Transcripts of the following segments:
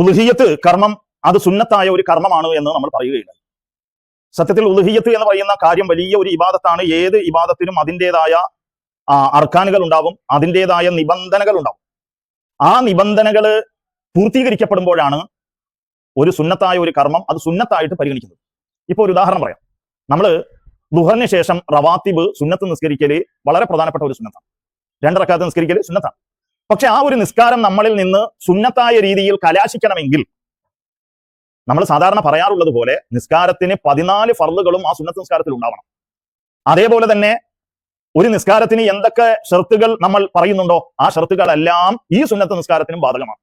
ഉലുഹിയത്ത് കർമ്മം അത് സുന്നത്തായ ഒരു കർമ്മമാണ് എന്ന് നമ്മൾ പറയുകയില്ല സത്യത്തിൽ ഉലുഹിയത്ത് എന്ന് പറയുന്ന കാര്യം വലിയ ഒരു ഇബാദത്താണ്. ഏത് ഇബാദത്തിനും അതിന്റെതായ അർക്കാനുകൾ ഉണ്ടാവും. അതിന്റെതായ നിബന്ധനകൾ ഉണ്ടാവും. ആ നിബന്ധനകൾ പൂർത്തീകരിക്കപ്പെടുമ്പോഴാണ് ഒരു സുന്നത്തായ ഒരു കർമ്മം അത് സുന്നത്തായിട്ട് പരിഗണിക്കുന്നത്. ഇപ്പോൾ ഒരു ഉദാഹരണം പറയാം. നമ്മൾ ദുഹറിന് ശേഷം റവാത്തിബ് സുന്നത്ത് നിസ്കരിക്കൽ വളരെ പ്രധാനപ്പെട്ട ഒരു സുന്നത്താണ്. രണ്ടറക്കാത്ത നിസ്കരിക്കൽ സുന്നത്താണ്. പക്ഷെ ആ ഒരു നിസ്കാരം നമ്മളിൽ നിന്ന് സുന്നത്തായ രീതിയിൽ കലാശിക്കണമെങ്കിൽ നമ്മൾ സാധാരണ പറയാറുള്ളത് പോലെ നിസ്കാരത്തിന് പതിനാല് ഫർദുകളും ആ സുന്നത്ത് നിസ്കാരത്തിൽ ഉണ്ടാവണം. അതേപോലെ തന്നെ ഒരു നിസ്കാരത്തിന് എന്തൊക്കെ ഷർത്തുകൾ നമ്മൾ പറയുന്നുണ്ടോ ആ ഷർത്തുകളെല്ലാം ഈ സുന്നത്ത് നിസ്കാരത്തിനും ബാധകമാണ്.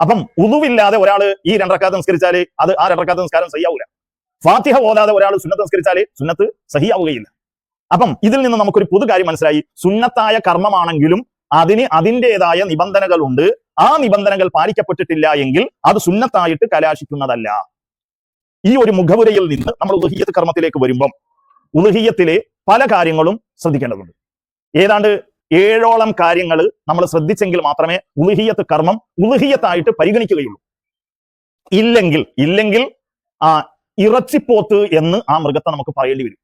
അപ്പം ഉതുവില്ലാതെ ഒരാൾ ഈ രണ്ടറക്കാത്ത നിസ്കരിച്ചാൽ അത് ആ രണ്ടറക്കാത്ത നിസ്കാരം സഹിയാവൂല. ഫാത്തിഹ ഓതാതെ ഒരാൾ സുന്നത്ത് നിസ്കരിച്ചാൽ സുന്നത്ത് സഹിയാവുകയില്ല. അപ്പം ഇതിൽ നിന്ന് നമുക്കൊരു പൊതു കാര്യം മനസ്സിലായി. സുന്നത്തായ കർമ്മമാണെങ്കിലും അതിന് അതിന്റെതായ നിബന്ധനകളുണ്ട്. ആ നിബന്ധനകൾ പാലിക്കപ്പെട്ടിട്ടില്ല എങ്കിൽ അത് സുന്നത്തായിട്ട് കലാശിക്കുന്നതല്ല. ഈ ഒരു മുഖവുരയിൽ നിന്ന് നമ്മൾ ഉദഹിയത്ത് കർമ്മത്തിലേക്ക് വരുമ്പം ഉദഹീയത്തിലെ പല കാര്യങ്ങളും ശ്രദ്ധിക്കേണ്ടതുണ്ട്. ഏതാണ്ട് ഏഴോളം കാര്യങ്ങൾ നമ്മൾ ശ്രദ്ധിച്ചെങ്കിൽ മാത്രമേ ഉലുഹിയത്ത് കർമ്മം ഉലുഹിയത്തായിട്ട് പരിഗണിക്കുകയുള്ളൂ. ഇല്ലെങ്കിൽ ഇല്ലെങ്കിൽ ആ ഇറച്ചിപ്പോത്ത് എന്ന് ആ മൃഗത്തെ നമുക്ക് പറയേണ്ടി വരും.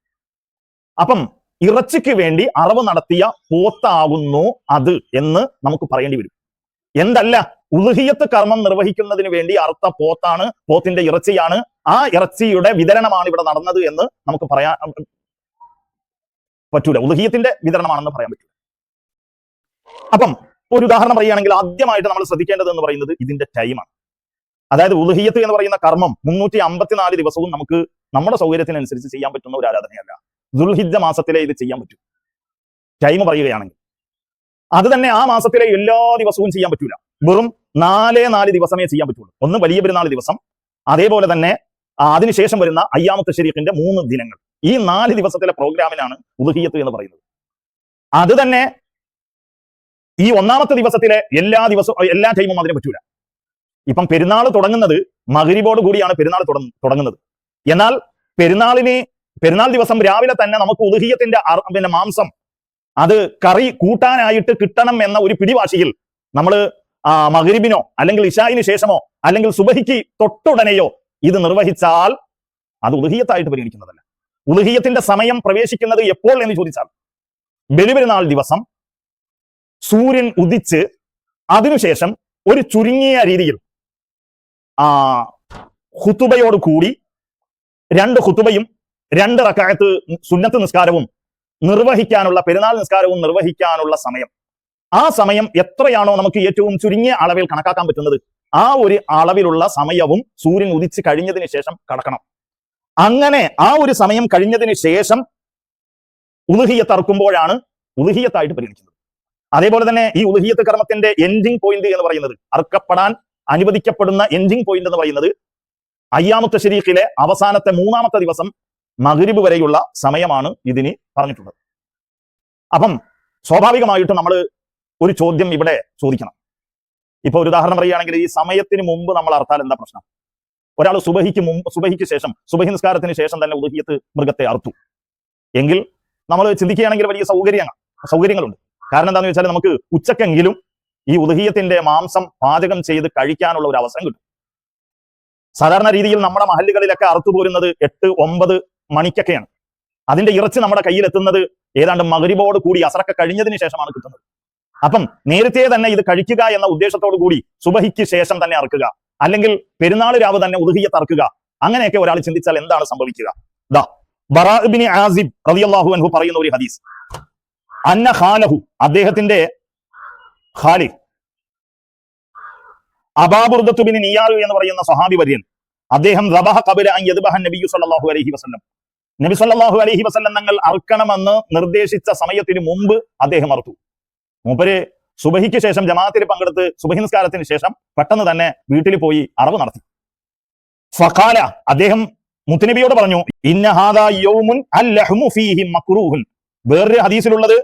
അപ്പം ഇറച്ചിക്ക് വേണ്ടി അറവ് നടത്തിയ പോത്താകുന്നു അത് എന്ന് നമുക്ക് പറയേണ്ടി വരും. എന്തല്ല ഉൽഹിയത്ത് കർമ്മം നിർവഹിക്കുന്നതിന് വേണ്ടി അറുത്ത പോത്താണ് പോത്തിന്റെ ഇറച്ചിയാണ്. ആ ഇറച്ചിയുടെ വിതരണമാണ് ഇവിടെ നടന്നത് എന്ന് നമുക്ക് പറയാൻ പറ്റൂല. ഉൽഹിയത്തിന്റെ വിതരണമാണെന്ന് പറയാൻ പറ്റൂല അപ്പം ഒരു ഉദാഹരണം പറയുകയാണെങ്കിൽ ആദ്യമായിട്ട് നമ്മൾ ശ്രദ്ധിക്കേണ്ടത് എന്ന് പറയുന്നത് ഇതിന്റെ ടൈമാണ് അതായത് ഉൽഹിയത്ത് എന്ന് പറയുന്ന കർമ്മം മുന്നൂറ്റി അമ്പത്തിനാല് ദിവസവും നമുക്ക് നമ്മുടെ സൗകര്യത്തിനനുസരിച്ച് ചെയ്യാൻ പറ്റുന്ന ഒരു ആരാധനയല്ല. ദുൽഹിജ മാസത്തിലെ ഇത് ചെയ്യാൻ പറ്റൂ. ടൈം പറയുകയാണെങ്കിൽ. അത് തന്നെ ആ മാസത്തിലെ എല്ലാ ദിവസവും ചെയ്യാൻ പറ്റൂല. വെറും നാലേ നാല് ദിവസമേ ചെയ്യാൻ പറ്റുള്ളൂ. ഒന്ന് വലിയ പെരുന്നാൾ ദിവസം. അതേപോലെ തന്നെ അതിനുശേഷം വരുന്ന അയ്യാമത്തെ ശരീഫിന്റെ മൂന്ന് ദിനങ്ങൾ. ഈ നാല് ദിവസത്തിലെ പ്രോഗ്രാമിനാണ് ഉദുഹിയത്ത് എന്ന് പറയുന്നത്. അത് തന്നെ ഈ ഒന്നാമത്തെ ദിവസത്തിലെ എല്ലാ ദിവസവും എല്ലാ ടൈമും അതിനെ പറ്റൂല. ഇപ്പം പെരുന്നാൾ തുടങ്ങുന്നത് മകരിബോട് കൂടിയാണ് പെരുന്നാൾ തുടങ്ങ- തുടങ്ങുന്നത്. എന്നാൽ പെരുന്നാളിന് പെരുന്നാൾ ദിവസം രാവിലെ തന്നെ നമുക്ക് ഉദുഹിയത്തിന്റെ പിന്നെ മാംസം അത് കറി കൂട്ടാനായിട്ട് കിട്ടണം എന്ന ഒരു പിടിവാശിയിൽ നമ്മൾ മകരിബിനോ അല്ലെങ്കിൽ ഇഷായിന് ശേഷമോ അല്ലെങ്കിൽ സുബഹിക്ക് തൊട്ടുടനെയോ ഇത് നിർവഹിച്ചാൽ അത് ഉദുഹിയത്തായിട്ട് പരിഗണിക്കുന്നതല്ല. ഉദുഹിയത്തിന്റെ സമയം പ്രവേശിക്കുന്നത് എപ്പോൾ എന്ന് ചോദിച്ചാൽ ബലിപെരുന്നാൾ ദിവസം സൂര്യൻ ഉദിച്ച് അതിനുശേഷം ഒരു ചുരുങ്ങിയ രീതിയിൽ ആ ഹുത്തുബയോട് കൂടി രണ്ട് ഹുത്തുബയും രണ്ട് റക്കായത്ത് സുന്നത്ത് നിസ്കാരവും നിർവഹിക്കാനുള്ള പെരുന്നാൾ നിസ്കാരവും നിർവഹിക്കാനുള്ള സമയം. ആ സമയം എത്രയാണോ നമുക്ക് ഏറ്റവും ചുരുങ്ങിയ അളവിൽ കണക്കാക്കാൻ പറ്റുന്നത്. ആ ഒരു അളവിലുള്ള സമയവും സൂര്യൻ ഉദിച്ച് കഴിഞ്ഞതിന് ശേഷം കടക്കണം. അങ്ങനെ ആ ഒരു സമയം കഴിഞ്ഞതിന് ശേഷം ഉലുഹിയത്ത് അറുക്കുമ്പോഴാണ് ഉദുഹിയത്തായിട്ട് പരിഗണിക്കുന്നത്. അതേപോലെ തന്നെ ഈ ഉദുഹിയത്ത് കർമ്മത്തിന്റെ എൻഡിങ് പോയിന്റ് എന്ന് പറയുന്നത് അറുക്കപ്പെടാൻ അനുവദിക്കപ്പെടുന്ന എൻഡിങ് പോയിന്റ് എന്ന് പറയുന്നത് അയ്യാമത്തെ ശരീഖിലെ അവസാനത്തെ മൂന്നാമത്തെ ദിവസം മകരിബ് വരെയുള്ള സമയമാണ് ഇതിന് പറഞ്ഞിട്ടുള്ളത്. അപ്പം സ്വാഭാവികമായിട്ടും നമ്മൾ ഒരു ചോദ്യം ഇവിടെ ചോദിക്കണം. ഇപ്പൊ ഒരു ഉദാഹരണം പറയുകയാണെങ്കിൽ ഈ സമയത്തിന് മുമ്പ് നമ്മൾ അർത്താൽ എന്താ പ്രശ്നം? ഒരാൾ സുബഹിക്ക് മുമ്പ് സുബഹിക്ക് ശേഷം സുബഹി നിസ്കാരത്തിന് ശേഷം തന്നെ ഉദഹിയത്ത് മൃഗത്തെ അർത്തു. എങ്കിൽ നമ്മൾ ചിന്തിക്കുകയാണെങ്കിൽ വലിയ സൗകര്യങ്ങൾ സൗകര്യങ്ങളുണ്ട്. കാരണം എന്താണെന്ന് വെച്ചാൽ നമുക്ക് ഉച്ചക്കെങ്കിലും ഈ ഉദഹിയത്തിന്റെ മാംസം പാചകം ചെയ്ത് കഴിക്കാനുള്ള ഒരു അവസരം കിട്ടും. സാധാരണ രീതിയിൽ നമ്മുടെ മഹല്ലുകളിലൊക്കെ അറുത്തു പോരുന്നത് എട്ട് ഒമ്പത് മണിക്കൊക്കെയാണ്. അതിന്റെ ഇറച്ചി നമ്മുടെ കയ്യിൽ എത്തുന്നത് ഏതാണ്ട് മകരിബോട് കൂടി അസറൊക്കെ കഴിഞ്ഞതിന് ശേഷമാണ് കിട്ടുന്നത്. അപ്പം നേരത്തെ തന്നെ ഇത് കഴിക്കുക എന്ന ഉദ്ദേശത്തോടു കൂടി സുബഹിക്ക് ശേഷം തന്നെ അറക്കുക. അല്ലെങ്കിൽ പെരുന്നാൾ രാവ് തന്നെ ഉദുഹിയെ തറക്കുക. അങ്ങനെയൊക്കെ ഒരാൾ ചിന്തിച്ചാൽ എന്താണ് സംഭവിക്കുക? ആസിബ് അൻഹു പറയുന്ന ഒരു ഹദീസ്. അന്ന ഖാലഹു അദ്ദേഹത്തിന്റെ അബാബുർദത്തുബിന് നിയാറു എന്ന് പറയുന്ന സഹാബി വര്യൻ അദ്ദേഹം റബഹ കബില യദ്ബഹ നബിയു സല്ലല്ലാഹു അലൈഹി വസല്ലം. നബി സല്ലല്ലാഹു അലൈഹി വസല്ലം തങ്ങൾ അറുക്കണമെന്ന് നിർദ്ദേശിച്ച സമയത്തിന് മുമ്പ് അദ്ദേഹം അറുത്തു മൂപ്പര് സുബഹിക്ക് ശേഷം ജമാഅത്തിൽ പങ്കെടുത്ത് സുബഹി നിസ്കാരത്തിന് ശേഷം പെട്ടെന്ന് തന്നെ വീട്ടിൽ പോയി അറവ് നടത്തി. ഫഖാല അദ്ദേഹം മുത്തുനബിയോട് പറഞ്ഞു ഇന്ന ഹാദാ യൗമുൻ ഫീഹി വേറൊരു ഹദീസിലുള്ളത്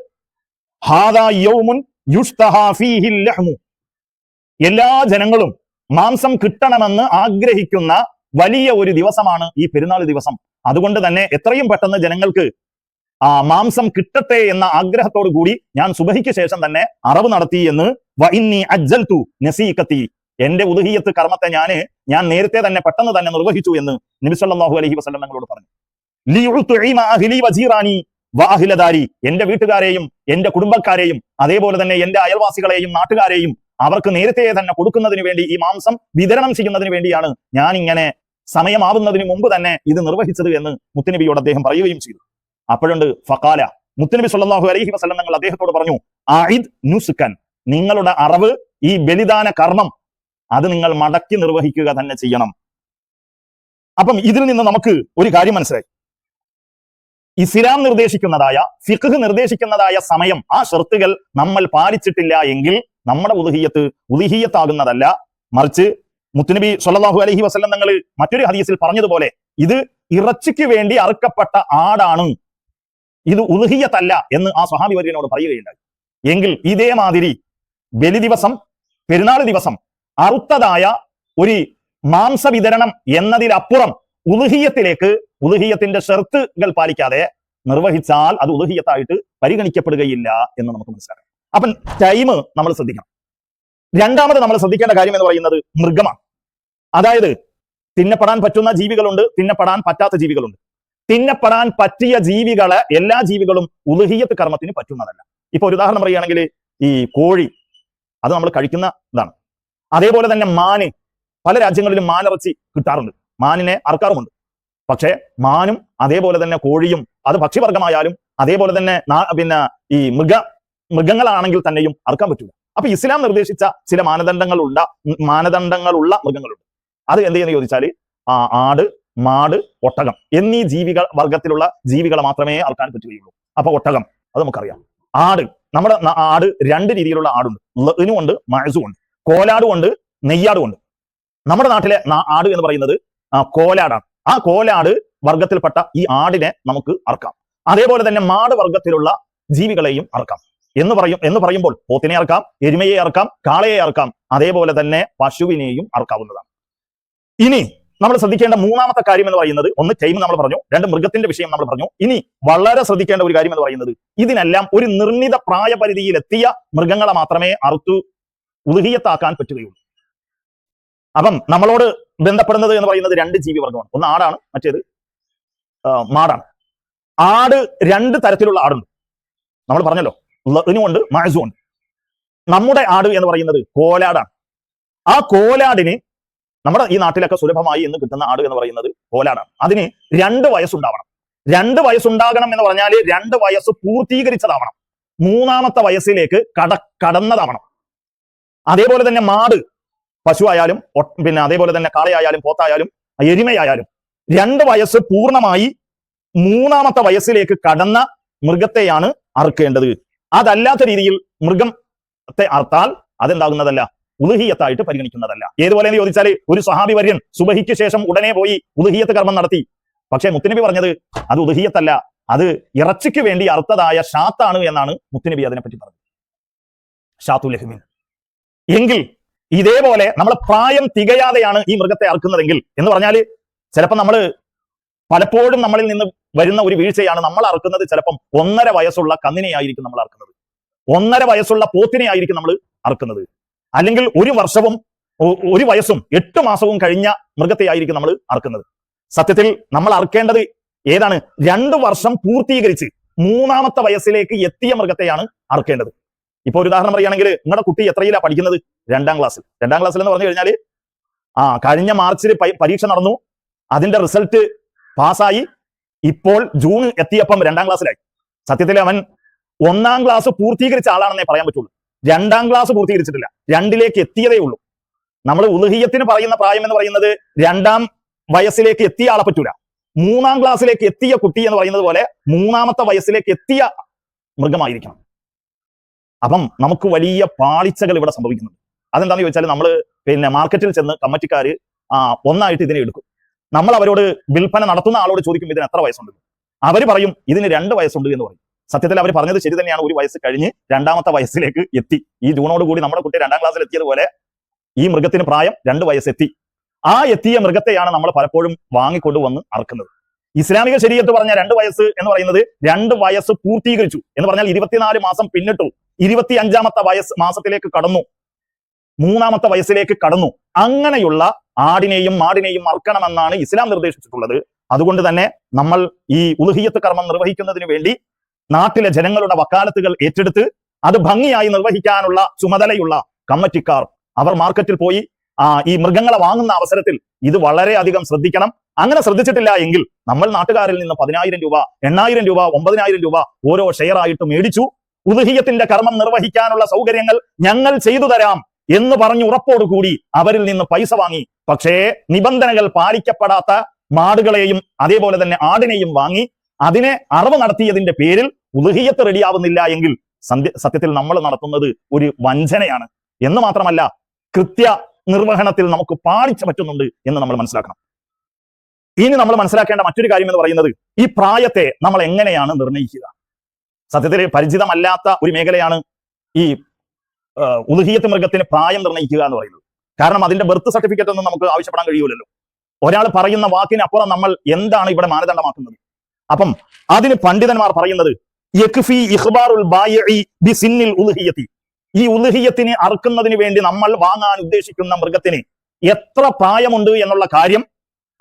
ഹാദാ യൗമുൻ എല്ലാ ജനങ്ങളും മാംസം കിട്ടണമെന്ന് ആഗ്രഹിക്കുന്ന വലിയ ഒരു ദിവസമാണ് ഈ പെരുന്നാൾ ദിവസം. അതുകൊണ്ട് തന്നെ എത്രയും പെട്ടെന്ന് ജനങ്ങൾക്ക് ആ മാംസം കിട്ടട്ടെ എന്ന ആഗ്രഹത്തോടു കൂടി ഞാൻ സുബഹിക്ക് ശേഷം തന്നെ അറവ് നടത്തി എന്ന് വഇന്നി അജ്ജൽതു നസീഖത്തി. എന്റെ ഉദുഹിയത്ത് കർമ്മത്തെ ഞാൻ ഞാൻ നേരത്തെ തന്നെ പെട്ടെന്ന് തന്നെ നിർവഹിച്ചു എന്ന് നബി സല്ലല്ലാഹു അലൈഹി വസല്ലം ഞങ്ങളോട് പറഞ്ഞു. വാഹിലദാരി എന്റെ വീട്ടുകാരെയും എന്റെ കുടുംബക്കാരെയും അതേപോലെ തന്നെ എന്റെ അയൽവാസികളെയും നാട്ടുകാരെയും അവർക്ക് നേരത്തെ തന്നെ കൊടുക്കുന്നതിന് വേണ്ടി ഈ മാംസം വിതരണം ചെയ്യുന്നതിന് വേണ്ടിയാണ് ഞാൻ ഇങ്ങനെ സമയമാവുന്നതിന് മുമ്പ് തന്നെ ഇത് നിർവഹിച്ചത് എന്ന് മുത്തനബിയോട് അദ്ദേഹം പറയുകയും ചെയ്തു. അപ്പോഴുണ്ട് ഫക്കാല മുത്തനബി സല്ലല്ലാഹു അലഹി വസല്ലം നിങ്ങൾ അദ്ദേഹത്തോട് പറഞ്ഞു ആയിദ് നുസുക്കൻ നിങ്ങളുടെ അറിവ് ഈ ബലിദാന കർമ്മം അത് നിങ്ങൾ മടക്കി നിർവഹിക്കുക തന്നെ ചെയ്യണം. അപ്പം ഇതിൽ നിന്ന് നമുക്ക് ഒരു കാര്യം മനസ്സിലായി. ഇസ്ലാം നിർദ്ദേശിക്കുന്നതായ ഫിഖ് നിർദ്ദേശിക്കുന്നതായ സമയം ആ ഷർത്തുകൾ നമ്മൾ പാലിച്ചിട്ടില്ല എങ്കിൽ നമ്മുടെ ഉദുഹിയത്ത് ഉദുഹിയത്താകുന്നതല്ല. മറിച്ച് മുത്തുനബി സൊല്ലാഹു അലഹി വസ്ലം തങ്ങൾ മറ്റൊരു ഹദീസിൽ പറഞ്ഞതുപോലെ ഇത് ഇറച്ചിക്ക് വേണ്ടി അറുക്കപ്പെട്ട ആടാണ്. ഇത് ഉദുഹിയത്തല്ല എന്ന് ആ സ്വഹാബി വര്യനോട് പറയുകയുണ്ടായി. എങ്കിൽ ഇതേമാതിരി ബലി ദിവസം പെരുന്നാൾ ദിവസം അറുത്തതായ ഒരു മാംസ വിതരണം എന്നതിലപ്പുറം ഉദുഹിയത്തിലേക്ക് ഉദുഹിയത്തിന്റെ ഷെർത്തുകൾ പാലിക്കാതെ നിർവഹിച്ചാൽ അത് ഉദുഹിയത്തായിട്ട് പരിഗണിക്കപ്പെടുകയില്ല എന്ന് നമുക്ക് മനസ്സിലാക്കാം. അപ്പം ടൈം നമ്മൾ ശ്രദ്ധിക്കണം. രണ്ടാമത് നമ്മൾ ശ്രദ്ധിക്കേണ്ട കാര്യം എന്ന് പറയുന്നത് മൃഗമാണ്. അതായത് തിന്നപ്പെടാൻ പറ്റുന്ന ജീവികളുണ്ട് തിന്നപ്പെടാൻ പറ്റാത്ത ജീവികളുണ്ട്. തിന്നപ്പെടാൻ പറ്റിയ ജീവികളെ എല്ലാ ജീവികളും ഉലഹിയത്ത് കർമ്മത്തിന് പറ്റുന്നതല്ല. ഇപ്പൊ ഒരു ഉദാഹരണം പറയുകയാണെങ്കിൽ ഈ കോഴി അത് നമ്മൾ കഴിക്കുന്ന ഇതാണ്. അതേപോലെ തന്നെ മാന് പല രാജ്യങ്ങളിലും മാനിറച്ചി കിട്ടാറുണ്ട്. മാനിനെ അറക്കാറുമുണ്ട്. പക്ഷേ മാനും അതേപോലെ തന്നെ കോഴിയും അത് ഭക്ഷ്യവർഗമായാലും അതേപോലെ തന്നെ പിന്നെ ഈ മൃഗ മൃഗങ്ങളാണെങ്കിൽ തന്നെയും അറുക്കാൻ പറ്റില്ല അപ്പൊ ഇസ്ലാം നിർദ്ദേശിച്ച ചില മാനദണ്ഡങ്ങളുണ്ട മാനദണ്ഡങ്ങളുള്ള മൃഗങ്ങളുണ്ട്. അത് എന്ത് ചെയ്യുന്ന ചോദിച്ചാൽ ആ ആട് മാട് ഒട്ടകം എന്നീ ജീവികൾ വർഗത്തിലുള്ള ജീവികളെ മാത്രമേ അറുക്കാൻ പറ്റുകയുള്ളൂ. അപ്പൊ ഒട്ടകം അത് നമുക്കറിയാം. ആട് നമ്മുടെ ആട് രണ്ട് രീതിയിലുള്ള ആടുണ്ട്. ലഇനും ഉണ്ട് മഴസും ഉണ്ട് കോലാടും ഉണ്ട് നെയ്യാടും ഉണ്ട് നമ്മുടെ നാട്ടിലെ ആട് എന്ന് പറയുന്നത് കോലാടാണ്. ആ കോലാട് വർഗത്തിൽപ്പെട്ട ഈ ആടിനെ നമുക്ക് അറക്കാം. അതേപോലെ തന്നെ മാട് വർഗത്തിലുള്ള ജീവികളെയും അറക്കാം. എന്ന് പറയും എന്ന് പറയുമ്പോൾ പോത്തിനെ അറക്കാം എരുമയെ അറക്കാം കാളയെ അറക്കാം. അതേപോലെ തന്നെ പശുവിനെയും അറക്കാവുന്നതാണ്. ഇനി നമ്മൾ ശ്രദ്ധിക്കേണ്ട മൂന്നാമത്തെ കാര്യം എന്ന് പറയുന്നത് ഒന്ന് ടൈം നമ്മൾ പറഞ്ഞു രണ്ട് മൃഗത്തിന്റെ വിഷയം നമ്മൾ പറഞ്ഞു. ഇനി വളരെ ശ്രദ്ധിക്കേണ്ട ഒരു കാര്യം എന്ന് പറയുന്നത് ഇതിനെല്ലാം ഒരു നിർണിത പ്രായപരിധിയിൽ എത്തിയ മൃഗങ്ങളെ മാത്രമേ അറുത്തു ഉദുഹിയത്താക്കാൻ പറ്റുകയുള്ളൂ. അപ്പം നമ്മളോട് ബന്ധപ്പെടുന്നത് എന്ന് പറയുന്നത് രണ്ട് ജീവി വർഗമാണ് ഒന്ന് ആടാണ് മറ്റേത് മാടാണ്. ആട് രണ്ട് തരത്തിലുള്ള ആടുണ്ട്. നമ്മൾ പറഞ്ഞല്ലോ ഉണ്ട് മഴസും ഉണ്ട് നമ്മുടെ ആട് എന്ന് പറയുന്നത് കോലാടാണ്. ആ കോലാടിന് നമ്മുടെ ഈ നാട്ടിലൊക്കെ സുലഭമായി എന്ന് കിട്ടുന്ന ആട് എന്ന് പറയുന്നത് കോലാടാണ്. അതിന് രണ്ട് വയസ്സുണ്ടാവണം. രണ്ട് വയസ്സുണ്ടാകണം എന്ന് പറഞ്ഞാൽ രണ്ട് വയസ്സ് പൂർത്തീകരിച്ചതാവണം. മൂന്നാമത്തെ വയസ്സിലേക്ക് കട കടന്നതാവണം. അതേപോലെ തന്നെ മാട് പശു ആയാലും പിന്നെ അതേപോലെ തന്നെ കാളയായാലും പോത്തായാലും എരുമയായാലും രണ്ട് വയസ്സ് പൂർണമായി മൂന്നാമത്തെ വയസ്സിലേക്ക് കടന്ന മൃഗത്തെയാണ് അറുക്കേണ്ടത്. അതല്ലാത്ത രീതിയിൽ മൃഗത്തെ അർത്താൽ അതെന്താകുന്നതല്ല? ഉദുഹിയത്തായിട്ട് പരിഗണിക്കുന്നതല്ല. ഏതുപോലെ എന്ന് ചോദിച്ചാൽ ഒരു സഹാബി വര്യൻ സുബഹിക്ക് ശേഷം ഉടനെ പോയി ഉദുഹിയത്ത് കർമ്മം നടത്തി. പക്ഷേ മുത്തുനബി പറഞ്ഞത് അത് ഉദുഹിയത്തല്ല. അത് ഇറച്ചിക്ക് വേണ്ടി അർത്ഥതായ ഷാത്താണ് എന്നാണ് മുത്തുനബി അതിനെപ്പറ്റി പറഞ്ഞത്. ഷാത്തു ലഹ്മിൻ എങ്കിൽ ഇതേപോലെ നമ്മൾ പ്രായം തികയാതെയാണ് ഈ മൃഗത്തെ അറുക്കുന്നതെങ്കിൽ എന്ന് പറഞ്ഞാൽ ചിലപ്പോൾ നമ്മൾ പലപ്പോഴും നമ്മളിൽ നിന്ന് വരുന്ന ഒരു വീഴ്ചയാണ് നമ്മൾ അറുക്കുന്നത് ചിലപ്പം ഒന്നര വയസ്സുള്ള കന്നിനെയായിരിക്കും നമ്മൾ അറുക്കുന്നത്. ഒന്നര വയസ്സുള്ള പോത്തിനെ ആയിരിക്കും നമ്മൾ അറുക്കുന്നത്. അല്ലെങ്കിൽ ഒരു വർഷവും ഒരു വയസ്സും എട്ട് മാസവും കഴിഞ്ഞ മൃഗത്തെ ആയിരിക്കും നമ്മൾ അറുക്കുന്നത്. സത്യത്തിൽ നമ്മൾ അറുക്കേണ്ടത് ഏതാണ്? രണ്ട് വർഷം പൂർത്തീകരിച്ച് മൂന്നാമത്തെ വയസ്സിലേക്ക് എത്തിയ മൃഗത്തെയാണ് അറുക്കേണ്ടത്. ഇപ്പൊ ഒരു ഉദാഹരണം പറയുകയാണെങ്കിൽ നിങ്ങളുടെ കുട്ടി എത്രയിലാ പഠിക്കുന്നത്? രണ്ടാം ക്ലാസ്സിൽ രണ്ടാം ക്ലാസ്സിൽ എന്ന് പറഞ്ഞു കഴിഞ്ഞാൽ ആ കഴിഞ്ഞ മാർച്ചിൽ പരീക്ഷ നടന്നു. അതിന്റെ റിസൾട്ട് പാസ്സായി. ഇപ്പോൾ ജൂൺ എത്തിയപ്പം രണ്ടാം ക്ലാസ്സിലായി. സത്യത്തിൽ അവൻ ഒന്നാം ക്ലാസ് പൂർത്തീകരിച്ച ആളാണെന്നേ പറയാൻ പറ്റുള്ളൂ. രണ്ടാം ക്ലാസ് പൂർത്തീകരിച്ചിട്ടില്ല. രണ്ടിലേക്ക് എത്തിയതേ ഉള്ളൂ. നമ്മൾ ഉലഹിയത്തിന് പറയുന്ന പ്രായം എന്ന് പറയുന്നത് രണ്ടാം വയസ്സിലേക്ക് എത്തിയ ആളെ പറ്റൂല. മൂന്നാം ക്ലാസ്സിലേക്ക് എത്തിയ കുട്ടി എന്ന് പറയുന്നത് പോലെ മൂന്നാമത്തെ വയസ്സിലേക്ക് എത്തിയ മൃഗമായിരിക്കണം. അപ്പം നമുക്ക് വലിയ പാളിച്ചകൾ ഇവിടെ സംഭവിക്കുന്നുണ്ട്. അതെന്താണെന്ന് ചോദിച്ചാൽ നമ്മൾ പിന്നെ മാർക്കറ്റിൽ ചെന്ന് കമ്മിറ്റിക്കാർ ഒന്നായിട്ട് ഇതിനെ എടുക്കും. നമ്മൾ അവരോട് വിൽപ്പന നടത്തുന്ന ആളോട് ചോദിക്കും ഇതിന് എത്ര വയസ്സുണ്ട്? അവർ പറയും ഇതിന് രണ്ട് വയസ്സുണ്ട് എന്ന് പറയും. സത്യത്തിൽ അവർ പറഞ്ഞത് ശരി തന്നെയാണ്. ഒരു വയസ്സ് കഴിഞ്ഞ് രണ്ടാമത്തെ വയസ്സിലേക്ക് എത്തി. ഈ ജൂണോട് കൂടി നമ്മുടെ കുട്ടി രണ്ടാം ക്ലാസ്സിൽ എത്തിയതുപോലെ ഈ മൃഗത്തിന് പ്രായം രണ്ട് വയസ്സെത്തി. ആ എത്തിയ മൃഗത്തെയാണ് നമ്മൾ പലപ്പോഴും വാങ്ങിക്കൊണ്ടുവന്ന് അറക്കുന്നത്. ഇസ്ലാമിക ശരീരത്ത് പറഞ്ഞ രണ്ട് വയസ്സ് എന്ന് പറയുന്നത് രണ്ട് വയസ്സ് പൂർത്തീകരിച്ചു എന്ന് പറഞ്ഞാൽ ഇരുപത്തിനാല് മാസം പിന്നിട്ടു. ഇരുപത്തി അഞ്ചാമത്തെ വയസ്സ് മാസത്തിലേക്ക് കടന്നു. മൂന്നാമത്തെ വയസ്സിലേക്ക് കടന്നു. അങ്ങനെയുള്ള ആടിനെയും മാടിനെയും മറക്കണമെന്നാണ് ഇസ്ലാം നിർദ്ദേശിച്ചിട്ടുള്ളത്. അതുകൊണ്ട് തന്നെ നമ്മൾ ഈ ഉലുഹിയത്ത് കർമ്മം നിർവഹിക്കുന്നതിന് വേണ്ടി നാട്ടിലെ ജനങ്ങളുടെ വക്കാലത്തുകൾ ഏറ്റെടുത്ത് അത് ഭംഗിയായി നിർവഹിക്കാനുള്ള ചുമതലയുള്ള കമ്മറ്റിക്കാർ അവർ മാർക്കറ്റിൽ പോയി ആ ഈ മൃഗങ്ങളെ വാങ്ങുന്ന അവസരത്തിൽ ഇത് വളരെയധികം ശ്രദ്ധിക്കണം. അങ്ങനെ ശ്രദ്ധിച്ചിട്ടില്ല എങ്കിൽ നമ്മൾ നാട്ടുകാരിൽ നിന്ന് പതിനായിരം രൂപ എണ്ണായിരം രൂപ ഒമ്പതിനായിരം രൂപ ഓരോ ഷെയർ ആയിട്ട് മേടിച്ചു. ഉദഹിയത്തിന്റെ കർമ്മം നിർവഹിക്കാനുള്ള സൗകര്യങ്ങൾ ഞങ്ങൾ ചെയ്തു തരാം. എന്ന് പറഞ്ഞ് ഉറപ്പോടുകൂടി അവരിൽ നിന്ന് പൈസ വാങ്ങി. പക്ഷേ നിബന്ധനകൾ പാലിക്കപ്പെടാത്ത മാടുകളെയും അതേപോലെ തന്നെ ആടിനെയും വാങ്ങി അതിനെ അറവ് നടത്തിയതിന്റെ പേരിൽ ഉദഹീയത്ത് റെഡിയാവുന്നില്ല എങ്കിൽ സത്യത്തിൽ നമ്മൾ നടത്തുന്നത് ഒരു വഞ്ചനയാണ്. എന്ന് മാത്രമല്ല കൃത്യ നിർവഹണത്തിൽ നമുക്ക് പാളിച്ച പറ്റുന്നുണ്ട് എന്ന് നമ്മൾ മനസ്സിലാക്കണം. ഇനി നമ്മൾ മനസ്സിലാക്കേണ്ട മറ്റൊരു കാര്യം എന്ന് പറയുന്നത് ഈ പ്രായത്തെ നമ്മൾ എങ്ങനെയാണ് നിർണയിക്കുക? സത്യത്തിൽ പരിചിതമല്ലാത്ത ഒരു മേഖലയാണ് ഈ ഉദഹിയത്ത് മൃഗത്തിന് പ്രായം നിർണയിക്കുക എന്ന് പറയുന്നത്. കാരണം അതിന്റെ ബർത്ത് സർട്ടിഫിക്കറ്റ് ഒന്നും നമുക്ക് ആവശ്യപ്പെടാൻ കഴിയൂലല്ലോ. ഒരാൾ പറയുന്ന വാക്കിനപ്പുറം നമ്മൾ എന്താണ് ഇവിടെ മാനദണ്ഡമാക്കുന്നത്? അപ്പം അതിന് പണ്ഡിതന്മാർ പറയുന്നത് ഈ ഉൽഹിയത്തിനെ അറുക്കുന്നതിന് വേണ്ടി നമ്മൾ വാങ്ങാൻ ഉദ്ദേശിക്കുന്ന മൃഗത്തിന് എത്ര പ്രായമുണ്ട് എന്നുള്ള കാര്യം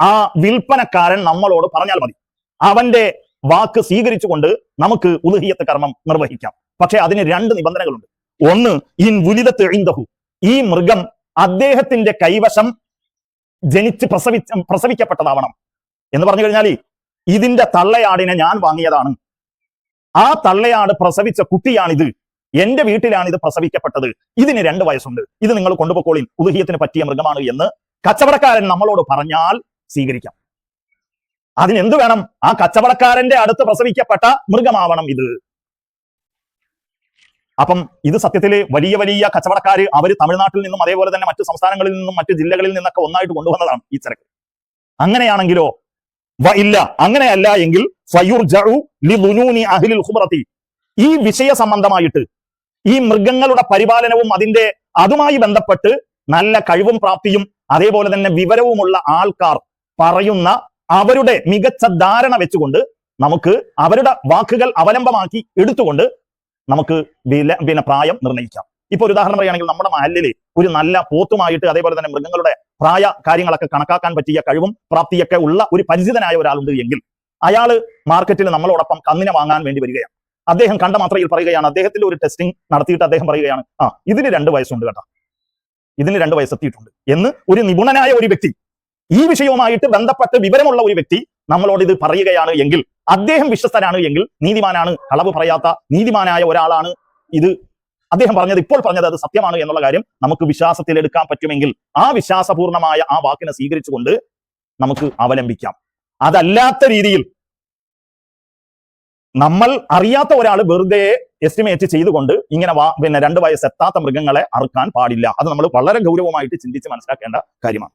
ആ വിൽപ്പനക്കാരൻ നമ്മളോട് പറഞ്ഞാൽ മതി. അവന്റെ വാക്ക് സ്വീകരിച്ചുകൊണ്ട് നമുക്ക് ഉൽഹിയത്ത് കർമ്മം നിർവഹിക്കാം. പക്ഷെ അതിന് രണ്ട് നിബന്ധനകളുണ്ട്. ഒന്ന് ഇൻ വുലിത തെളിന്തഹു ഈ മൃഗം അദ്ദേഹത്തിന്റെ കൈവശം ജനിച്ച് പ്രസവി പ്രസവിക്കപ്പെട്ടതാവണം. എന്ന് പറഞ്ഞു കഴിഞ്ഞാൽ ഇതിന്റെ തള്ളയാടിനെ ഞാൻ വാങ്ങിയതാണ്. ആ തള്ളയാട് പ്രസവിച്ച കുട്ടിയാണിത്. എന്റെ വീട്ടിലാണ് ഇത് പ്രസവിക്കപ്പെട്ടത്. ഇതിന് രണ്ട് വയസ്സുണ്ട്. ഇത് നിങ്ങൾ കൊണ്ടുപോക്കോളിൻ ഉദഹീയത്തിന് പറ്റിയ മൃഗമാണ് എന്ന് കച്ചവടക്കാരൻ നമ്മളോട് പറഞ്ഞാൽ സ്വീകരിക്കാം. അതിനെന്ത് വേണം? ആ കച്ചവടക്കാരന്റെ അടുത്ത് പ്രസവിക്കപ്പെട്ട മൃഗമാവണം ഇത്. അപ്പം ഇത് സത്യത്തിൽ വലിയ വലിയ കച്ചവടക്കാർ അവർ തമിഴ്നാട്ടിൽ നിന്നും അതേപോലെ തന്നെ മറ്റു സംസ്ഥാനങ്ങളിൽ നിന്നും മറ്റു ജില്ലകളിൽ നിന്നൊക്കെ ഒന്നായിട്ട് കൊണ്ടുവന്നതാണ് ഈ ചരക്ക്. അങ്ങനെയാണെങ്കിലോ? ഇല്ല. അങ്ങനെയല്ല എങ്കിൽ ഈ വിഷയ സംബന്ധമായിട്ട് ഈ മൃഗങ്ങളുടെ പരിപാലനവും അതിന്റെ അതുമായി ബന്ധപ്പെട്ട് നല്ല കഴിവും പ്രാപ്തിയും അതേപോലെ തന്നെ വിവരവുമുള്ള ആൾക്കാർ പറയുന്ന അവരുടെ മികച്ച ധാരണ വെച്ചുകൊണ്ട് നമുക്ക് അവരുടെ വാക്കുകൾ അവലംബമാക്കി എടുത്തുകൊണ്ട് നമുക്ക് വില പിന്നെ പ്രായം നിർണയിക്കാം. ഇപ്പൊ ഒരു ഉദാഹരണം പറയുകയാണെങ്കിൽ നമ്മുടെ മഹലിൽ ഒരു നല്ല പോത്തുമായിട്ട് അതേപോലെ തന്നെ മൃഗങ്ങളുടെ പ്രായ കാര്യങ്ങളൊക്കെ കണക്കാക്കാൻ പറ്റിയ കഴിവും പ്രാപ്തിയൊക്കെ ഉള്ള ഒരു പരിചിതനായ ഒരാളുണ്ട് എങ്കിൽ അയാൾ മാർക്കറ്റിൽ നമ്മളോടൊപ്പം കന്നിനെ വാങ്ങാൻ വേണ്ടി വരികയാണ്. അദ്ദേഹം കണ്ട മാത്രയിൽ പറയുകയാണ് അദ്ദേഹത്തിന്റെ ഒരു ടെസ്റ്റിംഗ് നടത്തിയിട്ട് അദ്ദേഹം പറയുകയാണ് ആ ഇതിന് രണ്ട് വയസ്സുണ്ട് കേട്ടോ. ഇതിന് രണ്ട് വയസ്സെത്തിയിട്ടുണ്ട്. എന്ന് ഒരു നിപുണനായ ഒരു വ്യക്തി ഈ വിഷയവുമായിട്ട് ബന്ധപ്പെട്ട് വിവരമുള്ള ഒരു വ്യക്തി നമ്മളോട് ഇത് പറയുകയാണ് എങ്കിൽ അദ്ദേഹം വിശ്വസ്തനാണ് എങ്കിൽ നീതിമാനാണ് കളവ് പറയാത്ത നീതിമാനായ ഒരാളാണ് ഇത്. അദ്ദേഹം പറഞ്ഞത് ഇപ്പോൾ പറഞ്ഞത് അത് സത്യമാണ് എന്നുള്ള കാര്യം നമുക്ക് വിശ്വാസത്തിൽ എടുക്കാൻ പറ്റുമെങ്കിൽ ആ വിശ്വാസപൂർണമായ ആ വാക്കിനെ സ്വീകരിച്ചുകൊണ്ട് നമുക്ക് അവലംബിക്കാം. അതല്ലാത്ത രീതിയിൽ നമ്മൾ അറിയാത്ത ഒരാൾ വെറുതെ എസ്റ്റിമേറ്റ് ചെയ്തുകൊണ്ട് ഇങ്ങനെ വാ പിന്നെ രണ്ട് വയസ്സെത്താത്ത മൃഗങ്ങളെ അറുക്കാൻ പാടില്ല. അത് നമ്മൾ വളരെ ഗൗരവമായിട്ട് ചിന്തിച്ച് മനസ്സിലാക്കേണ്ട കാര്യമാണ്.